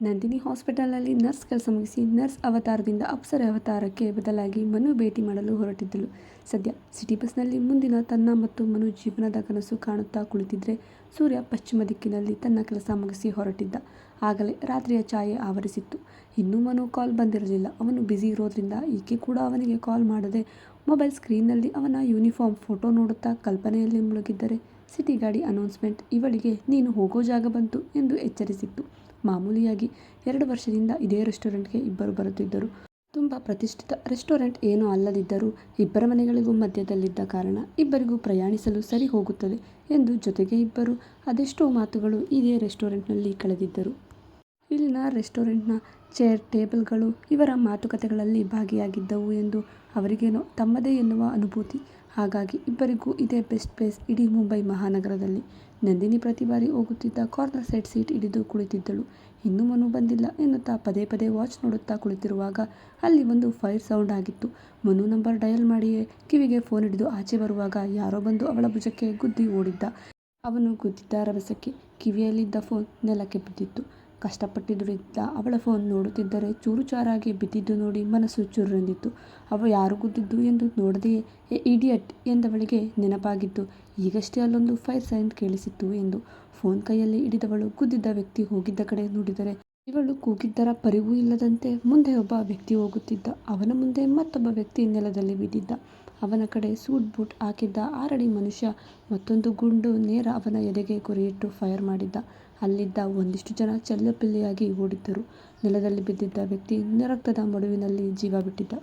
Nandini ಹಾಸ್ಪಿಟಲ್ನಲ್ಲಿ nurse ಕೆಲಸ ಮುಗಿಸಿ nurse ಅವತಾರದಿಂದ Apsara ಅವತಾರಕ್ಕೆ ಬದಲಾಗಿ ಮನು ಭೇಟಿ ಮಾಡಲು ಹೊರಟಿದ್ದಳು. ಸದ್ಯ ಸಿಟಿ ಬಸ್ನಲ್ಲಿ ಮುಂದಿನ ತನ್ನ ಮತ್ತು ಮನು ಜೀವನದ ಕನಸು ಕಾಣುತ್ತಾ ಕುಳಿತಿದ್ರೆ ಸೂರ್ಯ ಪಶ್ಚಿಮ ದಿಕ್ಕಿನಲ್ಲಿ ತನ್ನ ಕೆಲಸ ಮುಗಿಸಿ ಹೊರಟಿದ್ದ. ಆಗಲೇ ರಾತ್ರಿಯ ಛಾಯೆ ಆವರಿಸಿತ್ತು. ಇನ್ನೂ ಮನು ಕಾಲ್ ಬಂದಿರಲಿಲ್ಲ. ಅವನು ಬ್ಯುಸಿ ಇರೋದ್ರಿಂದ ಈಕೆ ಕೂಡ ಅವನಿಗೆ ಕಾಲ್ ಮಾಡದೆ ಮೊಬೈಲ್ ಸ್ಕ್ರೀನ್ನಲ್ಲಿ ಅವನ ಯೂನಿಫಾರ್ಮ್ ಫೋಟೋ ನೋಡುತ್ತಾ ಕಲ್ಪನೆಯಲ್ಲಿ ಮುಳುಗಿದ್ದರೆ, ಸಿಟಿ ಗಾಡಿ ಅನೌನ್ಸ್ಮೆಂಟ್, ಇವಳಿಗೆ ನೀನು ಹೋಗೋ ಜಾಗ ಬಂತು ಎಂದು ಎಚ್ಚರಿಸಿತ್ತು. ಮಾಮೂಲಿಯಾಗಿ ಎರಡು ವರ್ಷದಿಂದ ಇದೇ ರೆಸ್ಟೋರೆಂಟ್ಗೆ ಇಬ್ಬರು ಬರುತ್ತಿದ್ದರು. ತುಂಬ ಪ್ರತಿಷ್ಠಿತ ರೆಸ್ಟೋರೆಂಟ್ ಏನೂ ಅಲ್ಲದಿದ್ದರೂ ಇಬ್ಬರ ಮನೆಗಳಿಗೂ ಮಧ್ಯದಲ್ಲಿದ್ದ ಕಾರಣ ಇಬ್ಬರಿಗೂ ಪ್ರಯಾಣಿಸಲು ಸರಿ ಹೋಗುತ್ತದೆ ಎಂದು ಜೊತೆಗೆ ಇಬ್ಬರು ಅದೆಷ್ಟೋ ಮಾತುಗಳು ಇದೇ ರೆಸ್ಟೋರೆಂಟ್ನಲ್ಲಿ ಕಳೆದಿದ್ದರು. ಇಲ್ಲಿನ ರೆಸ್ಟೋರೆಂಟ್ನ ಚೇರ್ ಟೇಬಲ್ಗಳು ಇವರ ಮಾತುಕತೆಗಳಲ್ಲಿ ಭಾಗಿಯಾಗಿದ್ದವು ಎಂದು ಅವರಿಗೇನೋ ತಮ್ಮದೇ ಎನ್ನುವ ಅನುಭೂತಿ. ಹಾಗಾಗಿ ಇಬ್ಬರಿಗೂ ಇದೇ ಬೆಸ್ಟ್ ಪ್ಲೇಸ್ ಇಡೀ ಮುಂಬೈ ಮಹಾನಗರದಲ್ಲಿ. ನಂದಿನಿ ಪ್ರತಿ ಬಾರಿ ಹೋಗುತ್ತಿದ್ದ ಕಾರ್ನರ್ ಸೈಡ್ ಸೀಟ್ ಹಿಡಿದು ಕುಳಿತಿದ್ದಳು. ಇನ್ನೂ ಮನು ಬಂದಿಲ್ಲ ಎನ್ನುತ್ತಾ ಪದೇ ಪದೇ ವಾಚ್ ನೋಡುತ್ತಾ ಕುಳಿತಿರುವಾಗ ಅಲ್ಲಿ ಒಂದು ಫೈರ್ ಸೌಂಡ್ ಆಗಿತ್ತು. ಮನು ನಂಬರ್ ಡಯಲ್ ಮಾಡಿಯೇ ಕಿವಿಗೆ ಫೋನ್ ಹಿಡಿದು ಆಚೆ ಬರುವಾಗ ಯಾರೋ ಬಂದು ಅವಳ ಭುಜಕ್ಕೆ ಗುದ್ದಿ ಓಡಿದ್ದ. ಅವನು ಗುದ್ದಿದ್ದ ರಭಸಕ್ಕೆ ಕಿವಿಯಲ್ಲಿದ್ದ ಫೋನ್ ನೆಲಕ್ಕೆ ಬಿದ್ದಿತ್ತು. ಕಷ್ಟಪಟ್ಟು ದುಡಿದಿದ್ದ ಅವಳ ಫೋನ್ ನೋಡುತ್ತಿದ್ದರೆ ಚೂರುಚಾರಾಗಿ ಬಿದ್ದಿದ್ದು ನೋಡಿ ಮನಸ್ಸು ಚುರ್ರೆಂದಿತ್ತು. ಯಾರು ಗುದ್ದಿದ್ದು ಎಂದು ನೋಡದೆಯೇ ಏ ಇಡಿಯಟ್ ಎಂದವಳಿಗೆ ನೆನಪಾಗಿತ್ತು ಈಗಷ್ಟೇ ಅಲ್ಲೊಂದು ಫೈರ್ ಸೈನ್ ಕೇಳಿಸಿತ್ತು ಎಂದು. ಫೋನ್ ಕೈಯಲ್ಲಿ ಹಿಡಿದವಳು ಗುದ್ದಿದ್ದ ವ್ಯಕ್ತಿ ಹೋಗಿದ್ದ ಕಡೆ ನೋಡಿದರೆ ಇವಳು ಕೂಗಿದ್ದರ ಪರಿವೂ ಇಲ್ಲದಂತೆ ಮುಂದೆ ಒಬ್ಬ ವ್ಯಕ್ತಿ ಹೋಗುತ್ತಿದ್ದ. ಅವನ ಮುಂದೆ ಮತ್ತೊಬ್ಬ ವ್ಯಕ್ತಿ ನೆಲದಲ್ಲಿ ಬಿದ್ದಿದ್ದ. ಅವನ ಕಡೆ ಸೂಟ್ ಬೂಟ್ ಹಾಕಿದ್ದ ಆರಡಿ ಮನುಷ್ಯ ಮತ್ತೊಂದು ಗುಂಡು ನೇರ ಅವನ ಎದೆಗೆ ಗುರಿಯಿಟ್ಟು ಫೈರ್ ಮಾಡಿದ್ದ. ಅಲ್ಲಿದ್ದ ಒಂದಿಷ್ಟು ಜನ ಚೆಲ್ಲಪಿಲ್ಲಿಯಾಗಿ ಓಡಿದ್ದರು. ನೆಲದಲ್ಲಿ ಬಿದ್ದಿದ್ದ ವ್ಯಕ್ತಿ ರಕ್ತದ ಮಡುವಿನಲ್ಲಿ ಜೀವ ಬಿಟ್ಟಿದ್ದ.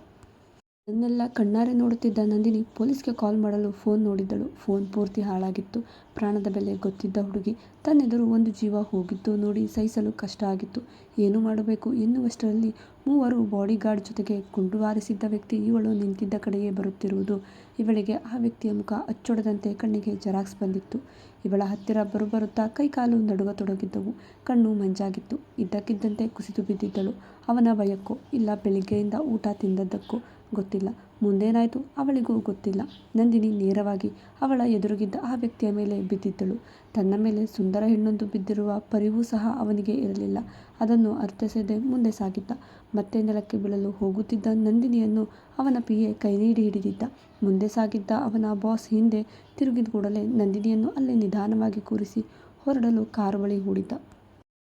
ಇದನ್ನೆಲ್ಲ ಕಣ್ಣಾರೆ ನೋಡುತ್ತಿದ್ದ ನಂದಿನಿ ಪೊಲೀಸ್ಗೆ ಕಾಲ್ ಮಾಡಲು ಫೋನ್ ನೋಡಿದ್ದಳು ಫೋನ್ ಪೂರ್ತಿ ಹಾಳಾಗಿತ್ತು. ಪ್ರಾಣದ ಬೆಲೆ ಗೊತ್ತಿದ್ದ ಹುಡುಗಿ ತನ್ನೆದುರು ಒಂದು ಜೀವ ಹೋಗಿದ್ದು ನೋಡಿ ಸಹಿಸಲು ಕಷ್ಟ ಆಗಿತ್ತು. ಏನು ಮಾಡಬೇಕು ಎನ್ನುವಷ್ಟರಲ್ಲಿ ಮೂವರು ಬಾಡಿಗಾರ್ಡ್ ಜೊತೆಗೆ ಗುಂಡು ಹಾರಿಸಿದ್ದ ವ್ಯಕ್ತಿ ಇವಳು ನಿಂತಿದ್ದ ಕಡೆಯೇ ಬರುತ್ತಿರುವುದು ಇವಳಿಗೆ ಆ ವ್ಯಕ್ತಿಯ ಮುಖ ಅಚ್ಚೊಡದಂತೆ ಕಣ್ಣಿಗೆ ಜೆರಾಕ್ಸ್ ಬಂದಿತ್ತು. ಇವಳ ಹತ್ತಿರ ಬರುಬರುತ್ತಾ ಕೈಕಾಲು ನಡುಗತೊಡಗಿದ್ದವು. ಕಣ್ಣು ಮಂಜಾಗಿತ್ತು. ಇದ್ದಕ್ಕಿದ್ದಂತೆ ಕುಸಿದು ಬಿದ್ದಿದ್ದಳು. ಅವನ ಭಯಕ್ಕೋ ಇಲ್ಲ ಬೆಳಿಗ್ಗೆಯಿಂದ ಊಟ ತಿಂದದ್ದಕ್ಕೋ ಗೊತ್ತಿಲ್ಲ. ಮುಂದೇನಾಯಿತು ಅವಳಿಗೂ ಗೊತ್ತಿಲ್ಲ. ನಂದಿನಿ ನೇರವಾಗಿ ಅವಳ ಎದುರುಗಿದ್ದ ಆ ವ್ಯಕ್ತಿಯ ಮೇಲೆ ಬಿದ್ದಿದ್ದಳು. ತನ್ನ ಮೇಲೆ ಸುಂದರ ಹೆಣ್ಣೊಂದು ಬಿದ್ದಿರುವ ಪರಿವೂ ಸಹ ಅವನಿಗೆ ಇರಲಿಲ್ಲ. ಅದನ್ನು ಅರ್ಥೈಸದೆ ಮುಂದೆ ಸಾಗಿದ್ದ. ಮತ್ತೆ ನೆಲಕ್ಕೆ ಬೀಳಲು ಹೋಗುತ್ತಿದ್ದ ನಂದಿನಿಯನ್ನು ಅವನ ಪಿಯೆ ಕೈ ನೀಡಿ ಹಿಡಿದಿದ್ದ. ಮುಂದೆ ಸಾಗಿದ್ದ ಅವನ ಬಾಸ್ ಹಿಂದೆ ತಿರುಗಿದ ಕೂಡಲೇ ನಂದಿನಿಯನ್ನು ಅಲ್ಲೇ ನಿಧಾನವಾಗಿ ಕೂರಿಸಿ ಹೊರಡಲು ಕಾರು ಬಳಿ ಹೂಡಿದ್ದ.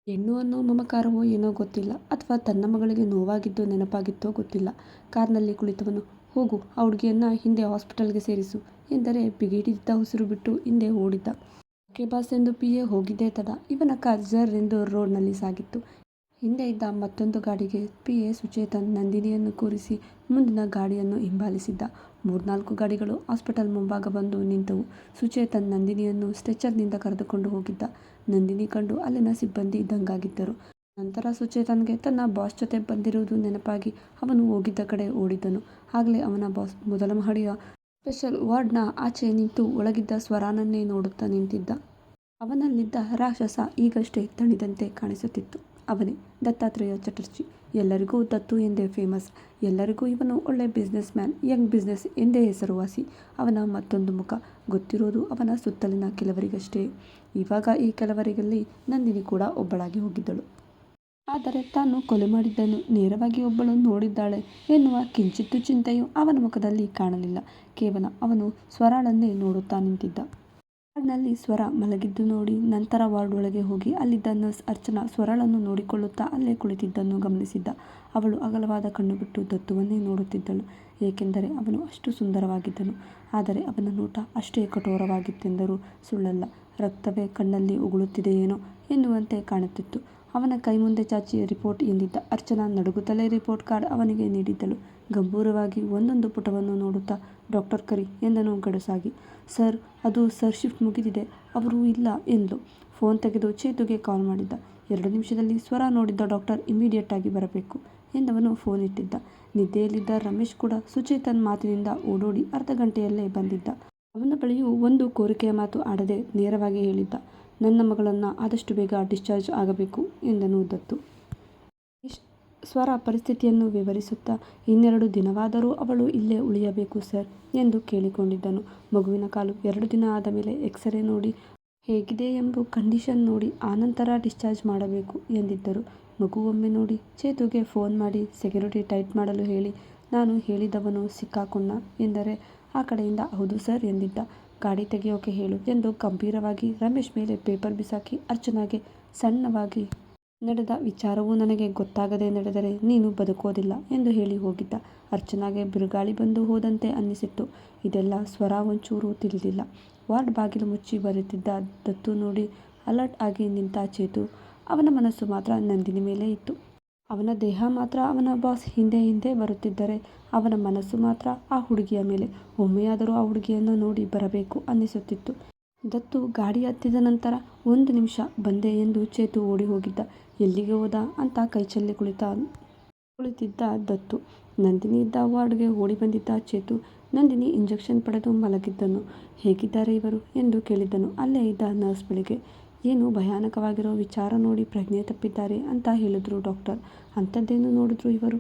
ಹೆಣ್ಣು ಅನ್ನೋ ಮಮಕಾರವೋ ಏನೋ ಗೊತ್ತಿಲ್ಲ ಅಥವಾ ತನ್ನ ಮಗಳಿಗೆ ನೋವಾಗಿದ್ದು ನೆನಪಾಗಿತ್ತೋ ಗೊತ್ತಿಲ್ಲ. ಕಾರ್ನಲ್ಲಿ ಕುಳಿತವನು, ಹೋಗು, ಆ ಹುಡುಗಿಯನ್ನು ಹಿಂದೆ ಹಾಸ್ಪಿಟಲ್ಗೆ ಸೇರಿಸು ಎಂದರೆ ಬಿಗಿಡಿದ್ದ ಉಸಿರು ಬಿಟ್ಟು ಹಿಂದೆ ಓಡಿದ್ದ. ಓಕೆ ಬಾಸ್ ಎಂದು ಪಿಎ ಹೋಗಿದ್ದೇ ತಡ ಇವನ ಕಾರ್ ಎಂದು ರೋಡ್ನಲ್ಲಿ ಸಾಗಿತ್ತು. ಹಿಂದೆ ಇದ್ದ ಮತ್ತೊಂದು ಗಾಡಿಗೆ ಪಿಎ ಸುಚೇತನ್ ನಂದಿನಿಯನ್ನು ಕೂರಿಸಿ ಮುಂದಿನ ಗಾಡಿಯನ್ನು ಹಿಂಬಾಲಿಸಿದ್ದ. ಮೂರ್ನಾಲ್ಕು ಗಾಡಿಗಳು ಹಾಸ್ಪಿಟಲ್ ಮುಂಭಾಗ ಬಂದು ನಿಂತವು. ಸುಚೇತನ್ ನಂದಿನಿಯನ್ನು ಸ್ಟ್ರೆಚರ್ನಿಂದ ಕರೆದುಕೊಂಡು ಹೋಗಿದ್ದ. ನಂದಿನಿ ಕಂಡು ಅಲ್ಲಿನ ಸಿಬ್ಬಂದಿ ಇದ್ದಂಗಾಗಿದ್ದರು ನಂತರ ಸುಚೇತನ್ಗೆ ತನ್ನ ಬಾಸ್ ಜೊತೆ ಬಂದಿರುವುದು ನೆನಪಾಗಿ ಅವನು ಹೋಗಿದ್ದ ಕಡೆ ಓಡಿದ್ದನು ಆಗಲೇ ಅವನ ಬಾಸ್ ಮೊದಲ ಮಹಡಿಯ ಸ್ಪೆಷಲ್ ವಾರ್ಡ್ನ ಆಚೆ ನಿಂತು ಒಳಗಿದ್ದ ಸ್ವರಾನನ್ನೇ ನೋಡುತ್ತಾ ನಿಂತಿದ್ದ. ಅವನಲ್ಲಿದ್ದ ರಾಕ್ಷಸ ಈಗಷ್ಟೇ ತಣಿದಂತೆ ಕಾಣಿಸುತ್ತಿತ್ತು. ಅವನೇ ದತ್ತಾತ್ರೇಯ ಚಟರ್ಜಿ. ಎಲ್ಲರಿಗೂ ದತ್ತು ಎಂದೇ ಫೇಮಸ್. ಎಲ್ಲರಿಗೂ ಇವನು ಒಳ್ಳೆ ಬಿಸ್ನೆಸ್ ಮ್ಯಾನ್ ಯಂಗ್ ಬಿಸ್ನೆಸ್ ಎಂದೇ ಹೆಸರುವಾಸಿ. ಅವನ ಮತ್ತೊಂದು ಮುಖ, ಗೊತ್ತಿರೋದು ಅವನ ಸುತ್ತಲಿನ ಕೆಲವರಿಗಷ್ಟೇ. ಇವಾಗ ಈ ಕೆಲವರಿಗಲ್ಲಿ ನಂದಿನಿ ಕೂಡ ಒಬ್ಬಳಾಗಿ ಹೋಗಿದ್ದಳು. ಆದರೆ ತಾನು ಕೊಲೆ ಮಾಡಿದ್ದನ್ನು ನೇರವಾಗಿ ಒಬ್ಬಳು ನೋಡಿದ್ದಾಳೆ ಎನ್ನುವ ಕಿಂಚಿತ್ತು ಚಿಂತೆಯು ಅವನ ಮುಖದಲ್ಲಿ ಕಾಣಲಿಲ್ಲ. ಕೇವಲ ಅವನು ಸ್ವರಾಳನ್ನೇ ನೋಡುತ್ತಾ ನಿಂತಿದ್ದ. ವಾರ್ಡ್ನಲ್ಲಿ ಸ್ವರ ಮಲಗಿದ್ದು ನೋಡಿ, ನಂತರ ವಾರ್ಡ್ ಒಳಗೆ ಹೋಗಿ ಅಲ್ಲಿದ್ದ ನರ್ಸ್ ಅರ್ಚನಾ ಸ್ವರಳನ್ನು ನೋಡಿಕೊಳ್ಳುತ್ತಾ ಅಲ್ಲೇ ಕುಳಿತಿದ್ದನ್ನು ಗಮನಿಸಿದ್ದ. ಅವಳು ಅಗಲವಾದ ಕಣ್ಣು ಬಿಟ್ಟು ದತ್ತುವನ್ನೇ ನೋಡುತ್ತಿದ್ದಳು. ಏಕೆಂದರೆ ಅವನು ಅಷ್ಟು ಸುಂದರವಾಗಿದ್ದನು. ಆದರೆ ಅವನ ನೋಟ ಅಷ್ಟೇ ಕಠೋರವಾಗಿತ್ತೆಂದರೂ ಸುಳ್ಳಲ್ಲ. ರಕ್ತವೇ ಕಣ್ಣಲ್ಲಿ ಉಗುಳುತ್ತಿದೆಯೇನೋ ಎನ್ನುವಂತೆ ಕಾಣುತ್ತಿತ್ತು. ಅವನ ಕೈ ಮುಂದೆ ಚಾಚಿ ರಿಪೋರ್ಟ್ ಎಂದಿದ್ದ. ಅರ್ಚನಾ ನಡುಗುತ್ತಲೇ ರಿಪೋರ್ಟ್ ಕಾರ್ಡ್ ಅವನಿಗೆ ನೀಡಿದ್ದಳು ಗಂಭೀರವಾಗಿ ಒಂದೊಂದು ಪುಟವನ್ನು ನೋಡುತ್ತಾ, ಡಾಕ್ಟರ್ ಕರಿ ಎಂದನು ಗಡುಸಾಗಿ. ಸರ್, ಅದು ಸರ್ ಶಿಫ್ಟ್ ಮುಗಿದಿದೆ ಅವರು ಇಲ್ಲ ಎಂದು ಫೋನ್ ತೆಗೆದು ಚೇತುಗೆ ಕಾಲ್ ಮಾಡಿದ್ದ. ಎರಡು ನಿಮಿಷದಲ್ಲಿ ಸ್ವರ ನೋಡಿದ್ದ ಡಾಕ್ಟರ್ ಇಮಿಡಿಯೇಟಾಗಿ ಬರಬೇಕು ಎಂದವನು ಫೋನ್ ಇಟ್ಟಿದ್ದ. ನಿದ್ದೆಯಲ್ಲಿದ್ದ ರಮೇಶ್ ಕೂಡ ಸುಚೇತನ್ ಮಾತಿನಿಂದ ಓಡೋಡಿ ಅರ್ಧ ಗಂಟೆಯಲ್ಲೇ ಬಂದಿದ್ದ. ಅವನ ಬಳಿಯೂ ಒಂದು ಕೋರಿಕೆಯ ಮಾತು ಆಡದೆ ನೇರವಾಗಿ ಹೇಳಿದ್ದ. ನನ್ನ ಮಗಳನ್ನು ಆದಷ್ಟು ಬೇಗ ಡಿಸ್ಚಾರ್ಜ್ ಆಗಬೇಕು ಎಂದನು ದತ್ತು. ಸ್ವರಾ ಪರಿಸ್ಥಿತಿಯನ್ನು ವಿವರಿಸುತ್ತಾ ಇನ್ನೆರಡು ದಿನವಾದರೂ ಅವಳು ಇಲ್ಲೇ ಉಳಿಯಬೇಕು, ಸರ್, ಎಂದು ಕೇಳಿಕೊಂಡಿದ್ದನು. ಮಗುವಿನ ಕಾಲು ಎರಡು ದಿನ ಆದ ಮೇಲೆ ಎಕ್ಸರೇ ನೋಡಿ, ಹೇಗಿದೆ ಎಂಬ ಕಂಡೀಷನ್ ನೋಡಿ ಆನಂತರ ಡಿಸ್ಚಾರ್ಜ್ ಮಾಡಬೇಕು ಎಂದಿದ್ದರು. ಮಗು ಒಮ್ಮೆ ನೋಡಿ ಚೇತುಗೆ ಫೋನ್ ಮಾಡಿ ಸೆಕ್ಯೂರಿಟಿ ಟೈಟ್ ಮಾಡಲು ಹೇಳಿ, ನಾನು ಹೇಳಿದವನು ಸಿಕ್ಕಾಕೊಂಡ ಎಂದರೆ ಆ ಕಡೆಯಿಂದ ಹೌದು, ಸರ್, ಎಂದಿದ್ದ ಗಾಡಿ ತೆಗೆಯೋಕೆ ಹೇಳು ಎಂದು ಗಂಭೀರವಾಗಿ ರಮೇಶ್ ಮೇಲೆ ಪೇಪರ್ ಬಿಸಾಕಿ ಅರ್ಚನಾಗೆ ಸಣ್ಣವಾಗಿ ನಡೆದ ವಿಚಾರವು ನನಗೆ ಗೊತ್ತಾಗದೆ ನಡೆದರೆ ನೀನು ಬದುಕೋದಿಲ್ಲ ಎಂದು ಹೇಳಿ ಹೋಗಿದ್ದ. ಅರ್ಚನಾಗೆ ಬಿರುಗಾಳಿ ಬಂದು ಹೋದಂತೆ ಅನ್ನಿಸಿತ್ತು. ಇದೆಲ್ಲ ಸ್ವರ ಒಂಚೂರು ತಿಳಿದಿಲ್ಲ. ವಾರ್ಡ್ ಬಾಗಿಲು ಮುಚ್ಚಿ ಬರುತ್ತಿದ್ದ ದತ್ತು ನೋಡಿ ಅಲರ್ಟ್ ಆಗಿ ನಿಂತ ಚೇತು. ಅವನ ಮನಸ್ಸು ಮಾತ್ರ ನಂದಿನಿ ಮೇಲೆ ಇತ್ತು. ಅವನ ದೇಹ ಮಾತ್ರ ಅವನ ಬಾಸ್ ಹಿಂದೆ ಹಿಂದೆ ಬರುತ್ತಿದ್ದರೆ ಅವನ ಮನಸ್ಸು ಮಾತ್ರ ಆ ಹುಡುಗಿಯ ಮೇಲೆ. ಒಮ್ಮೆಯಾದರೂ ಆ ಹುಡುಗಿಯನ್ನು ನೋಡಿ ಬರಬೇಕು ಅನ್ನಿಸುತ್ತಿತ್ತು. ದತ್ತು ಗಾಡಿ ಹತ್ತಿದ ನಂತರ ಒಂದು ನಿಮಿಷ ಬಂದೆ ಎಂದು ಚೇತು ಓಡಿ ಹೋಗಿದ್ದ. ಎಲ್ಲಿಗೆ ಹೋದ ಅಂತ ಕೈಚಲ್ಲಿ ಕುಳಿತ ಕುಳಿತಿದ್ದ ದತ್ತು. ನಂದಿನಿ ಇದ್ದ ವಾರ್ಡ್ಗೆ ಓಡಿ ಬಂದಿದ್ದ ಚೇತು ನಂದಿನಿ ಇಂಜೆಕ್ಷನ್ ಪಡೆದು ಮಲಗಿದ್ದನು. ಹೇಗಿದ್ದಾರೆ ಇವರು ಎಂದು ಕೇಳಿದ್ದನು. ಅಲ್ಲೇ ಇದ್ದ ನರ್ಸ್ ಬಳಿಗೆ ಏನು ಭಯಾನಕವಾಗಿರೋ ವಿಚಾರ ನೋಡಿ ಪ್ರಜ್ಞೆ ತಪ್ಪಿದ್ದಾರೆ ಅಂತ ಹೇಳಿದ್ರು ಡಾಕ್ಟರ್. ಅಂಥದ್ದೇನು ನೋಡಿದ್ರು ಇವರು?